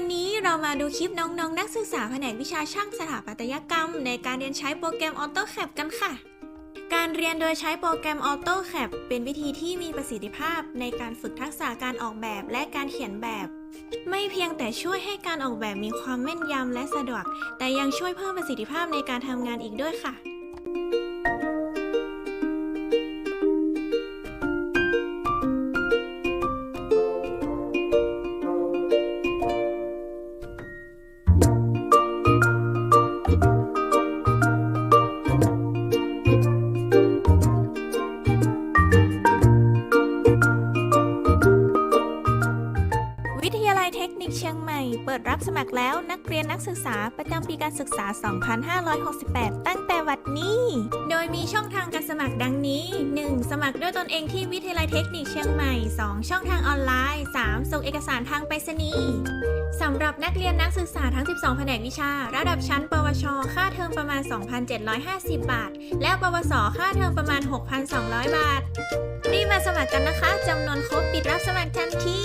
วันนี้เรามาดูคลิปน้องๆนักศึกษาแผนกวิชาช่างสถาปัตยกรรม ในการเรียนใช้โปรแกรม AutoCAD กันค่ะ การเรียนโดยใช้โปรแกรม AutoCAD เป็นวิธีที่มีประสิทธิภาพในการฝึกทักษะการออกแบบและการเขียนแบบ ไม่เพียงแต่ช่วยให้การออกแบบมีความแม่นยำและสะดวก แต่ยังช่วยเพิ่มประสิทธิภาพในการทำงานอีกด้วยค่ะ วิท ยเทคนิคเชียงใหม่ เปิดรับสมัครแล้วนักเรียนนักศึกษาประจำปีการศึกษา 2568 ตั้งแต่วัดนี้ โดยมีช่องทางการสมัครดังนี้ 1. สมัครด้วยตนเองที่วิทยาลัยเทคนิคเชียงใหม่ 2. ช่องทางออนไลน์ 3. ส่งเอกสารทางไปรษณีย์สำหรับนักเรียนนักศึกษาทั้ง 12 แผนกวิชา ระดับชั้น ปวช ค่าเทอมประมาณ 2,750 บาท และปวส ค่าเทอมประมาณ 6,200 บาท รีบมาสมัครกันนะคะจำนวนครบปิดรับสมัครทันที